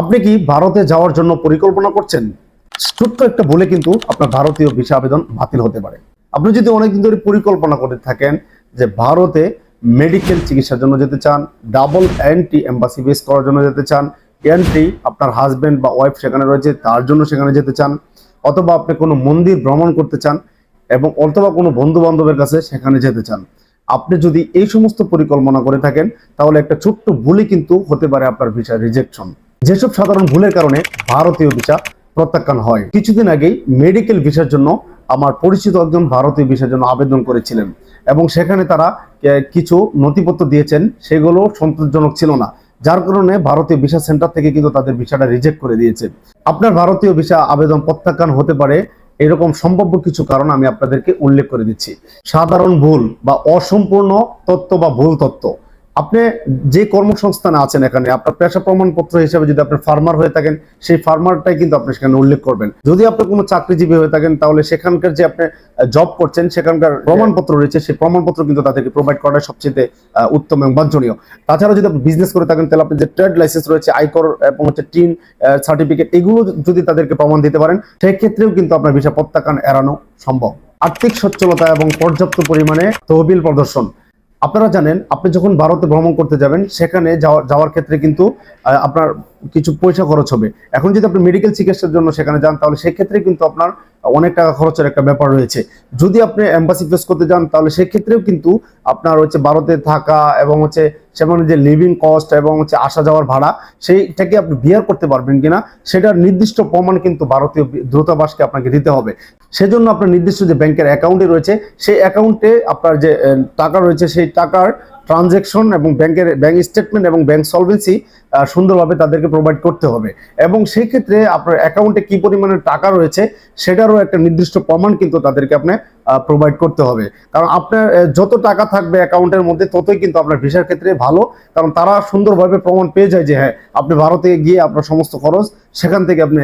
আপনি কি ভারতে যাওয়ার জন্য পরিকল্পনা করছেন? ছোট্ট একটা বলে কিন্তু আপনার ভারতীয় ভিসা আবেদন বাতিল হতে পারে। আপনি যদি অনেকদিন ধরে পরিকল্পনা করে থাকেন যে ভারতে মেডিকেল চিকিৎসার জন্য যেতে চান, ডাবল এন্ট্রি এম্বাসি বেস করার জন্য যেতে চান, এন্ট্রি আপনার হাজবেন্ড বা ওয়াইফ সেখানে রয়েছে, তার জন্য সেখানে যেতে চান, অথবা আপনি কোনো মন্দির ভ্রমণ করতে চান এবং অথবা কোনো বন্ধু বান্ধবের কাছে সেখানে যেতে চান, আপনি যদি এই সমস্ত পরিকল্পনা করে থাকেন, তাহলে একটা ছোট্ট ভুলই কিন্তু হতে পারে আপনার ভিসা রিজেকশন যেসব সাধারণ ভুলের কারণে ভারতীয় ভিসা প্রত্যাখ্যান হয়। কিছুদিন আগেই মেডিকেল ভিসার জন্য আমার পরিচিত একজন ভারতীয় ভিসার জন্য আবেদন করেছিলেন এবং সেখানে তারা কিছু নথিপত্র দিয়েছেন, সেগুলো সন্তোষজনক ছিল না। যার কারণে ভারতীয় ভিসা সেন্টার থেকে কিন্তু তাদের ভিসাটা রিজেক্ট করে দিয়েছে। আপনার ভারতীয় ভিসা আবেদন প্রত্যাখ্যান হতে পারে, এরকম সম্ভাব্য কিছু কারণ আমি আপনাদেরকে উল্লেখ করে দিচ্ছি। সাধারণ ভুল বা অসম্পূর্ণ তথ্য বা ভুল তথ্য। আপনি যে কর্মসংস্থানে আছেন এখানে, আপনার পেশা প্রমাণপত্র হিসেবে যদি আপনি ফার্মার হয়ে থাকেন, সেই ফার্মারটাই কিন্তু আপনি সেখানে উল্লেখ করবেন। যদি আপনি কোনো চাকরিজীবী হয়ে থাকেন, তাহলে সেখানকার যে আপনি জব করছেন, সেখানকার প্রমাণপত্র রয়েছে, সেই প্রমাণপত্র কিন্তু তাদেরকে প্রোভাইড করাটা সবচেয়ে উত্তম এবং বাঞ্ছনীয়। তাছাড়া যদি আপনি বিজনেস করে থাকেন, তাহলে আপনি যে ট্রেড লাইসেন্স রয়েছে, আয়কর এবং হচ্ছে টিন সার্টিফিকেট এগুলো যদি তাদেরকে প্রমাণ দিতে পারেন, সেক্ষেত্রেও কিন্তু আপনার ভিসা প্রত্যাখ্যান এড়ানো সম্ভব। আর্থিক সচ্ছলতা এবং পর্যাপ্ত পরিমাণে তহবিল প্রদর্শন। আপনারা জানেন আপনি যখন ভারতে ভ্রমণ করতে যাবেন সেখানে যাওয়ার যাওয়ার ক্ষেত্রে কিন্তু আপনার কিছু পয়সা খরচ হবে। এখন যদি আপনি মেডিকেল চিকিৎসার জন্য সেখানে যান, তাহলে সেক্ষেত্রে কিন্তু আপনার অনেক টাকা খরচের একটা ব্যাপার রয়েছে। যদি আপনি এম্বাসি ফেস করতে যান, তাহলে সেক্ষেত্রেও কিন্তু আপনার হচ্ছে ভারতে থাকা এবং হচ্ছে সেখানে যে লিভিং কস্ট এবং হচ্ছে আসা যাওয়ার ভাড়া, সেইটাকে আপনি বিয়ার করতে পারবেন কিনা, সেটার নির্দিষ্ট প্রমাণ কিন্তু ভারতীয় দূতাবাসকে আপনাকে দিতে হবে। সেজন্য আপনার নির্দিষ্ট যে ব্যাংকের অ্যাকাউন্টে রয়েছে, সেই অ্যাকাউন্টে আপনার যে টাকা রয়েছে, সেই টাকার ট্রানজেকশন এবং ব্যাংকের, ব্যাংক স্টেটমেন্ট এবং ব্যাংক সলভেন্সি সুন্দরভাবে তাদেরকে প্রোভাইড করতে হবে। এবং সেই ক্ষেত্রে আপনার অ্যাকাউন্টে কি পরিমাণের টাকা রয়েছে, সেটারও একটা নির্দিষ্ট প্রমাণ কিন্তু তাদেরকে আপনি প্রোভাইড করতে হবে। কারণ আপনার যত টাকা থাকবে অ্যাকাউন্টের মধ্যে, ততই কিন্তু আপনার ভিসার ক্ষেত্রে ভালো। কারণ তারা সুন্দরভাবে প্রমাণ পেয়ে যায় যে হ্যাঁ আপনি ভারতে গিয়ে আপনার সমস্ত খরচ সেখান থেকে আপনি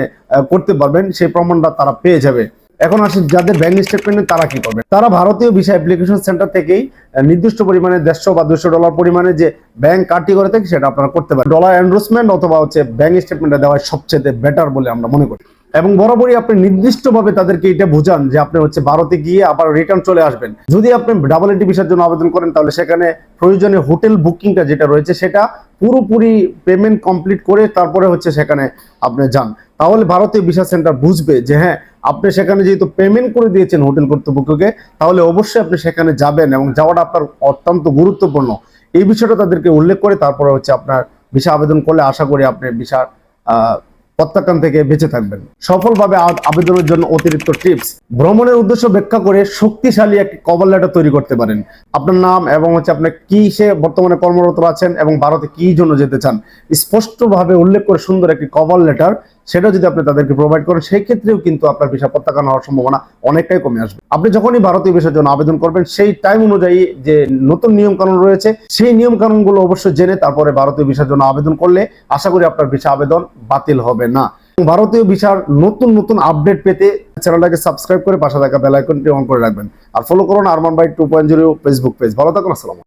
করতে পারবেন। সেই প্রমাণটা তারা পেয়ে যাবে। এখন আসে যাদের ব্যাংক স্টেটমেন্ট তারা কি করবে তারা ভারতীয় ভিসা অ্যাপ্লিকেশন সেন্টার থেকেই নির্দিষ্ট পরিমাণে দেড়শো বা দুশো ডলার পরিমাণে যে ব্যাংক কাটি করে থাকে, সেটা আপনারা করতে পারেন। ডলার এনরোসমেন্ট অথবা হচ্ছে ব্যাংক স্টেটমেন্টে দেওয়া সবচেয়ে বেটার বলে আমরা মনে করি। এবং বরাবরই আপনি নির্দিষ্টভাবে তাদেরকে এটা বোঝান যে আপনি হচ্ছে ভারতে গিয়ে আবার রিটার্ন চলে আসবেন। যদি আপনি ডাবল এন্টি ভিসার জন্য আবেদন করেন, তাহলে সেখানে প্রয়োজনীয় হোটেল বুকিংটা যেটা রয়েছে, সেটা পুরোপুরি পেমেন্ট কমপ্লিট করে তারপরে হচ্ছে সেখানে আপনি যান। তাহলে ভারতীয় ভিসা সেন্টার বুঝবে যে হ্যাঁ আপনি সেখানে যেহেতু পেমেন্ট করে দিয়েছেন হোটেল কর্তৃপক্ষকে, তাহলে অবশ্যই আপনি সেখানে যাবেন এবং যাওয়াটা আপনার অত্যন্ত গুরুত্বপূর্ণ। এই বিষয়টা তাদেরকে উল্লেখ করে তারপরে হচ্ছে আপনার ভিসা আবেদন করলে আশা করি আপনি ভিসার প্রত্যাখ্যান থেকে বেঁচে থাকবেন। সফলভাবে আবেদনের জন্য অতিরিক্ত টিপস ভ্রমণের উদ্দেশ্য ব্যাখ্যা করে শক্তিশালী একটি কভার লেটার তৈরি করতে পারেন। আপনার নাম এবং হচ্ছে আপনার কি সে বর্তমানে কর্মরত আছেন এবং ভারতে কি জন্য যেতে চান। স্পষ্টভাবে উল্লেখ করে সুন্দর একটি কভার লেটার সেটা যদি আপনি তাদেরকে প্রোভাইড করেন সেই ক্ষেত্রেও কিন্তু আপনার ভিসা প্রত্যাখ্যান হওয়ার সম্ভাবনা অনেকটাই কমে আসবে। আপনি যখনই ভারতীয় ভিসার জন্য আবেদন করবেন, সেই টাইম অনুযায়ী যে নতুন নিয়ম কানুন রয়েছে, সেই নিয়ম কানুনগুলো অবশ্যই জেনে তারপরে ভারতীয় ভিসার জন্য আবেদন করলে আশা করি আপনার ভিসা আবেদন বাতিল হবে না। ভারতীয় ভিসার নতুন নতুন আপডেট পেতে চ্যানেলটাকে সাবস্ক্রাইব করে পাশে থাকা বেল আইকনটি অন করে রাখবেন। আর ফলো করুন Arman by two point zero Facebook page ভালো থাকুন, আসসালাম